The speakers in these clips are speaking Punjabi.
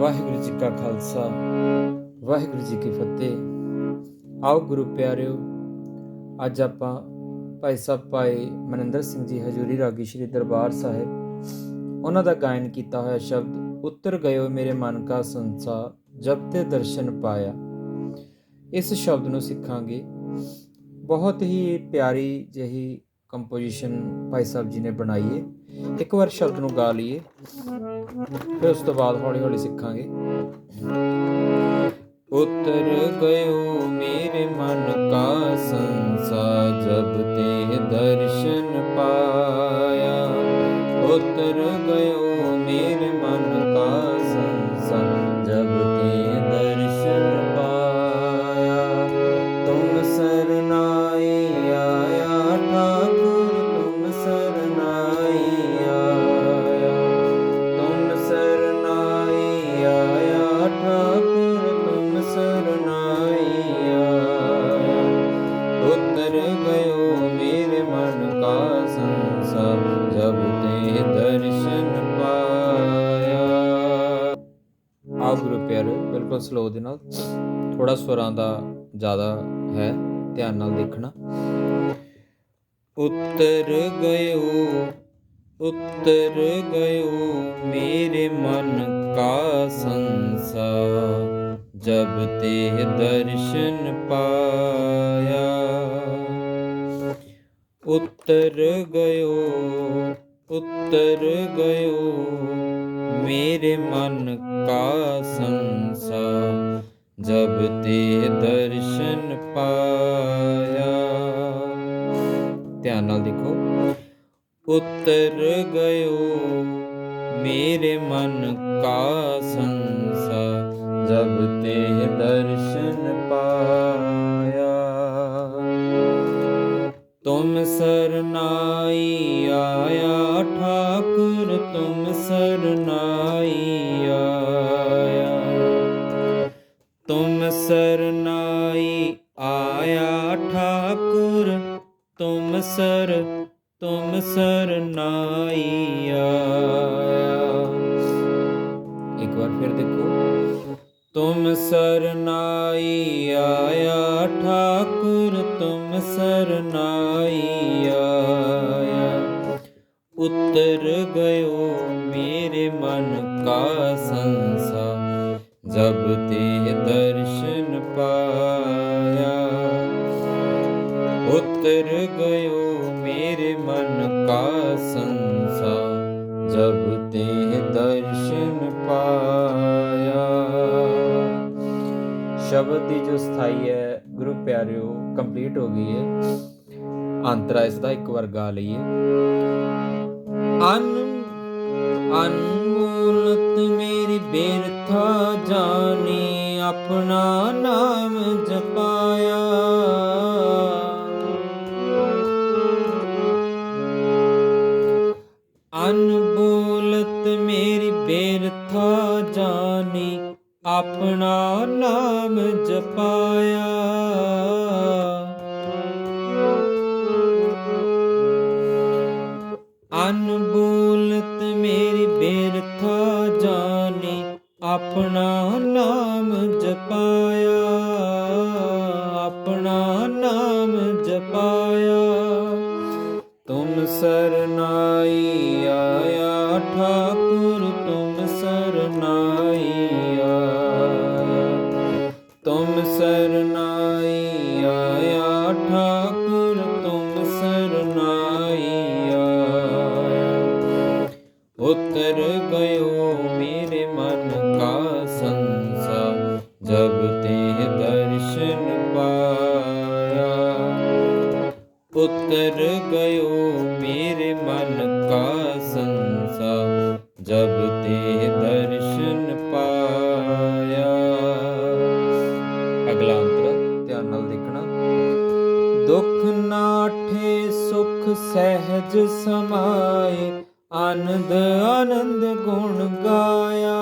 ਵਾਹਿਗੁਰੂ ਜੀ ਕਾ ਖਾਲਸਾ, ਵਾਹਿਗੁਰੂ ਜੀ ਕੀ ਫਤਿਹ। ਆਓ ਗੁਰੂ ਪਿਆਰਿਓ, ਅੱਜ ਆਪਾਂ ਭਾਈ ਸਾਹਿਬ ਭਾਈ ਮਨਿੰਦਰ ਸਿੰਘ ਜੀ ਹਜੂਰੀ ਰਾਗੀ ਸ਼੍ਰੀ ਦਰਬਾਰ ਸਾਹਿਬ, ਉਹਨਾਂ ਦਾ ਗਾਇਨ ਕੀਤਾ ਹੋਇਆ ਸ਼ਬਦ, ਉੱਤਰ ਗਇਓ ਮੇਰੇ ਮਨ ਕਾ ਸੰਸਾ, ਜਬ ਤੇ ਦਰਸ਼ਨ ਪਾਇਆ। ਇਸ ਸ਼ਬਦ ਨੂੰ ਸਿੱਖਾਂਗੇ। ਬਹੁਤ ਹੀ ਪਿਆਰੀ ਜਿਹੀ ਕੰਪੋਜੀਸ਼ਨ ਭਾਈ ਸਾਹਿਬ ਜੀ ਨੇ ਬਣਾਈ ਹੈ ਇੱਕ ਵਾਰ ਸ਼ਬਦ ਨੂੰ ਗਾ ਲਈਏ, ਫਿਰ ਉਸ ਤੋਂ ਬਾਅਦ ਹੌਲੀ ਹੌਲੀ ਸਿੱਖਾਂਗੇ। ਉਤਰ ਗਇਓ ਮੇਰੇ ਮਨ ਕਾ ਸੰਸਾ ਜਬ ਤੇ ਦਰਸ਼ਨ ਪਾਇਆ। ਉਤਰ ਗਇਓ ਆਓ ਗੁਰੂ ਬਿਲਕੁਲ ਸਲੋ ਦੇ ਨਾਲ। ਥੋੜਾ ਸਵਰਾਂ ਦਾ ਜ਼ਿਆਦਾ ਹੈ, ਧਿਆਨ ਨਾਲ ਦੇਖਣਾ। ਉੱਤਰ ਗਇਓ ਉੱਤਰ ਗਇਓ ਮੇਰੇ ਮਨ ਕਾ ਸੰਸਾ, ਜਬ ਤੇ ਦਰਸ਼ਨ ਪਾਇਆ। ਉੱਤਰ ਗਇਓ ਉੱਤਰ ਗਇਓ ਮੇਰੇ ਮਨ ਕਾ ਸੰਸਾ ਜਬ ਤੇ ਦਰਸ਼ਨ ਪਾਇਆ। ਧਿਆਨ ਨਾਲ ਦੇਖੋ। ਉੱਤਰ ਗਇਓ, ਮੇਰੇ ਮਨ ਕਾ ਸੰਸਾ ਜਬ ਤੇ ਦਰਸ਼ਨ ਪਾਇਆ। ਤੁਮ ਸਰਨਾਈ ਆਇਆ ਤੁਮ ਸਰਨਾਈ ਆਇਆ। ਤੁਮ ਸਰਨਾਈ ਆਇਆ ਠਾਕੁਰ। ਤੁਮ ਸਰ, ਤੁਮ ਸਰਨਾਈ ਆਇਆ। ਇੱਕ ਵਾਰ ਫਿਰ ਦੇਖੋ। ਤੁਮ ਸਰਨਾਈ ਆਇਆ ਠਾਕੁਰ। ਤੁਮ ਸਰਨਾਈ ਆਇਆ। ਉੱਤਰ ਗਇਓ ਮੇਰੇ ਮਨ ਕਾ ਸੰਸਾ, ਜਬ ਤੇ ਦਰਸ਼ਨ ਪਾਇਆ। ਉੱਤਰ ਗਇਓ ਮੇਰੇ ਮਨ ਕਾ ਸੰਸਾ, ਜਬ ਤੇ ਦਰਸ਼ਨ ਪਾਇਆ। ਸ਼ਬਦ ਦੀ ਜੋ ਸਥਾਈ ਹੈ, ਗੁਰੂ ਪਿਆਰਿਓ ਕੰਪਲੀਟ ਹੋ ਗਈ ਹੈ। ਅੰਤਰਾ ਇਸ ਦਾ ਇੱਕ ਵਾਰ ਗਾ ਲਈਏ। ਅਨ ਅਨਮੋਲਤ ਮੇਰੀ ਬੇਰਥਾ ਜਾਣੀ, ਆਪਣਾ ਨਾਮ ਜਪਾਇਆ। ਅਨਬੋਲਤ ਮੇਰੀ ਬੇਰਥਾ ਜਾਣੀ, ਆਪਣਾ ਨਾਮ ਜਪਾਇਆ। ਜਾਣੀ ਆਪਣਾ ਨਾਮ ਜਪਾਇਆ, ਆਪਣਾ ਨਾਮ ਜਪਾਇਆ। ਤੁਮ ਸਰਨਾਈ ਆਇਆ ਠਾਕੁਰ, ਤੁਮ ਸਰਨਾਈ ਆਇਆ। ਤੁਮ ਉਤਰ ਗਇਓ ਮੇਰੇ ਮਨ ਕਾ ਸੰਸਾ, ਜਬ ਤੇ ਦਰਸ਼ਨ ਪਾਇਆ। ਅਗਲਾ ਅੰਤਰ ਧਿਆਨ ਨਾਲ ਦੇਖਣਾ। ਦੁੱਖ ਨਾਠੇ ਸੁਖ ਸਹਿਜ ਸਮਾਏ, ਆਨੰਦ ਆਨੰਦ ਗੁਣ ਗਾਇਆ।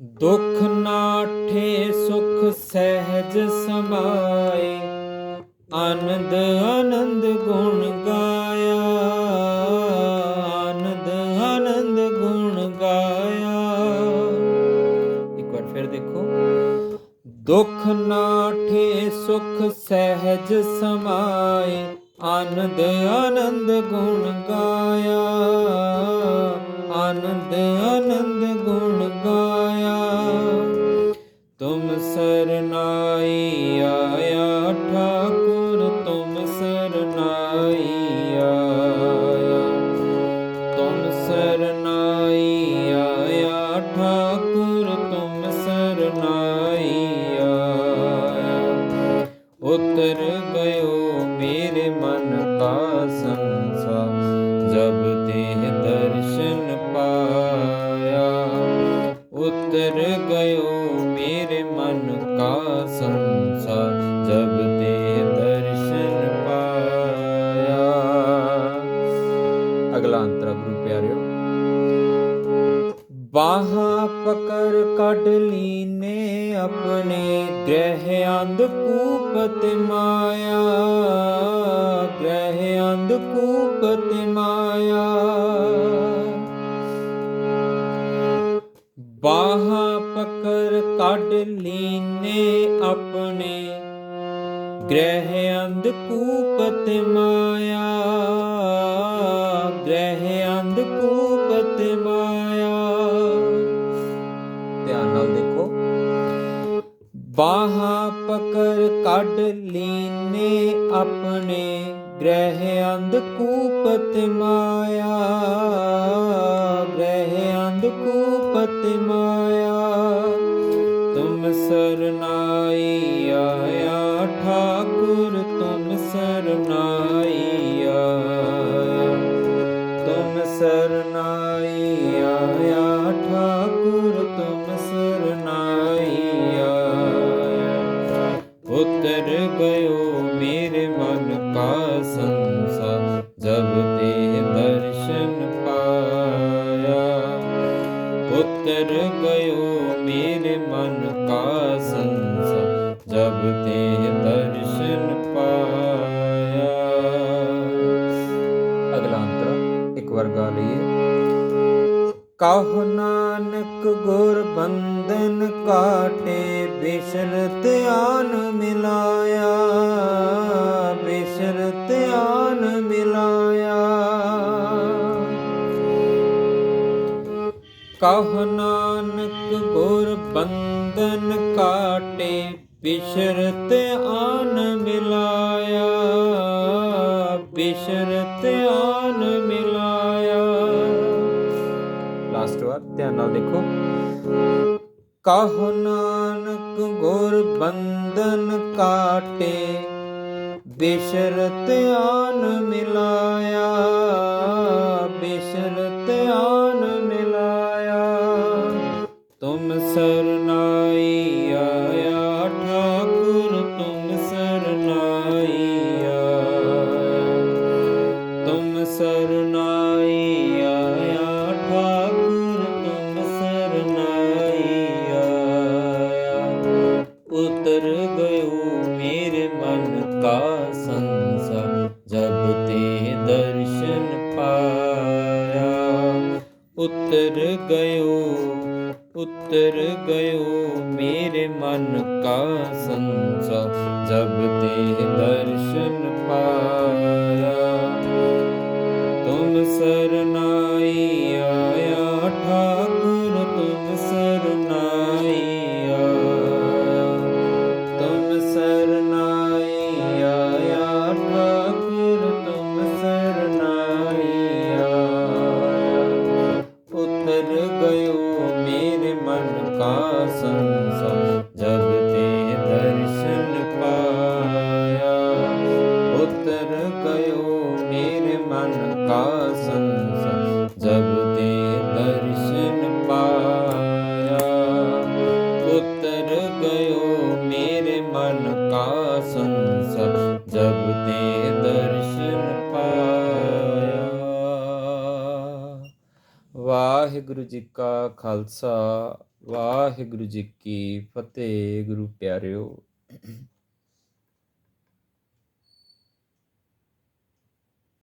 ਦੁੱਖ ਰਹੇ ਸੁਖ ਸਹਿਜ ਸਮਾਏ। ਆਨੰਦ ਆਨੰਦ ਗੁਣ ਗਾਇਆ। ਆਨੰਦ ਆਨੰਦ ਗੁਣ ਗਾਇਆ। ਇੱਕ ਵਾਰ ਫਿਰ ਦੇਖੋ। ਦੁਖ ਨਾਠੇ ਸੁਖ ਸਹਿਜ ਸਮਾਏ। ਆਨੰਦ ਆਨੰਦ ਗੁਣ ਗਾਇਆ। ਸਰਨਾਈ ਆਇਆ ਉਤਰ ਗਇਓ ਮੇਰੇ ਮਨ ਕਾ ਸੰਸਾ, ਜਬ ਤੇ ਦਰਸ਼ਨ ਪਾਇਆ। ਉਤਰ ਗਇਓ ਮੇਰੇ ਮਨ ਕਾ ਸੰਸਾ, ਜਬ ਤੇ ਦਰਸ਼ਨ ਪਾਇਆ। ਅਗਲਾ ਅੰਤਰਾ ਗੁਰੂ ਪਿਆਰਿਓ, ਬਾਹਾਂ ਪਕੜ ਕੱਢ ਲੀਨੇ ਆਪਣੇ ਗ੍ਰਹਿ ਅੰਧ ਕੂਪਤ ਮਾਇਆ, ਗ੍ਰਹਿ ਅੰਧ ਕੂਪਤ ਮਾਇਆ। ਬਾਹਾਂ ਪਕੜ ਕੱਢ ਲੀਨੇ ਆਪਣੇ, ਗ੍ਰਹਿ ਅੰਧ ਕੂਪਤ ਮਾਇਆ, ਗ੍ਰਹਿ ਅੰਧ ਕੂਪਤ ਮਾਇਆ। ਬਾਹਾਂ ਪਕੜ ਕੱਢ ਲੀਨੇ ਆਪਣੇ, ਗ੍ਰਹਿ ਅੰਧ ਕੂਪਤ ਮਾਇਆ। ਗ੍ਰਹਿ ਅੰਧ ਕੂਪਤ ਮਾਇਆ, ਤੁਮ ਸਰਨਾਈ ਆਇਆ ਠਾਕੁਰ, ਤੁਮ ਸਰਨਾਈ ਉਤਰ ਗਇਓ ਮੇਰੇ ਮਨ ਕਾ ਸੰਸਾ ਜਬ ਤੇ ਦਰਸ਼ਨ ਪਾਇਆ। ਉਤਰ ਗਇਓ ਮੇਰੇ ਮਨ ਕਾ ਸੰਸਾ ਜਬ ਤੇ ਦਰਸ਼ਨ ਪਾਇਆ। ਅਗਲਾ ਅੰਤਰਾ ਇੱਕ ਵਾਰ ਗਾ ਕਹੁ ਨਾਨਕ ਗੁਰ ਬੰਧਨ ਕਾਟੇ ਬਿਸਰ ਧਿਆਨ ਮਿਲਾਇਆ, ਬਿਸ਼ਰ ਧਿਆਨ ਮਿਲਾਇਆ। ਕਹੁ ਨਾਨਕ ਗੁਰ ਬੰਧਨ ਕਾਟੇ ਬਿਸ਼ਰਤ ਆਨ ਮਿਲਾਇਆ, ਬਿਸ਼ਰ ਧਿਆਨ ਧਿਆਨ ਨਾਲ ਦੇਖੋ। ਕਹੁ ਨਾਨਕ ਗੁਰ ਬੰਧਨ ਕਾਟੇ, ਬਿਸ਼ਰਤ ਆਨ ਮਿਲਾਇਆ, ਬਿਸ਼ਰਤ ਆਨ ਮਿਲਾਇਆ। ਤੁਮ ਸਰਨਾਈ ਦਰਸ਼ਨ ਪਾਇਆ। ਉਤਰ ਗਇਓ ਉਤਰ ਗਇਓ ਮੇਰੇ ਮਨ ਕਾ ਸੰਸਾ। ਜਬ ਤੇ ਦਰਸ਼ਨ ਪਾਇਆ, ਤੁਮ ਸਰਨਾਈ ਵਾਹਿਗੁਰੂ ਜੀ ਕਾ ਖਾਲਸਾ ਵਾਹਿਗੁਰੂ ਜੀ ਕੀ ਫਤਿਹ। ਗੁਰੂ ਪਿਆਰਿਓ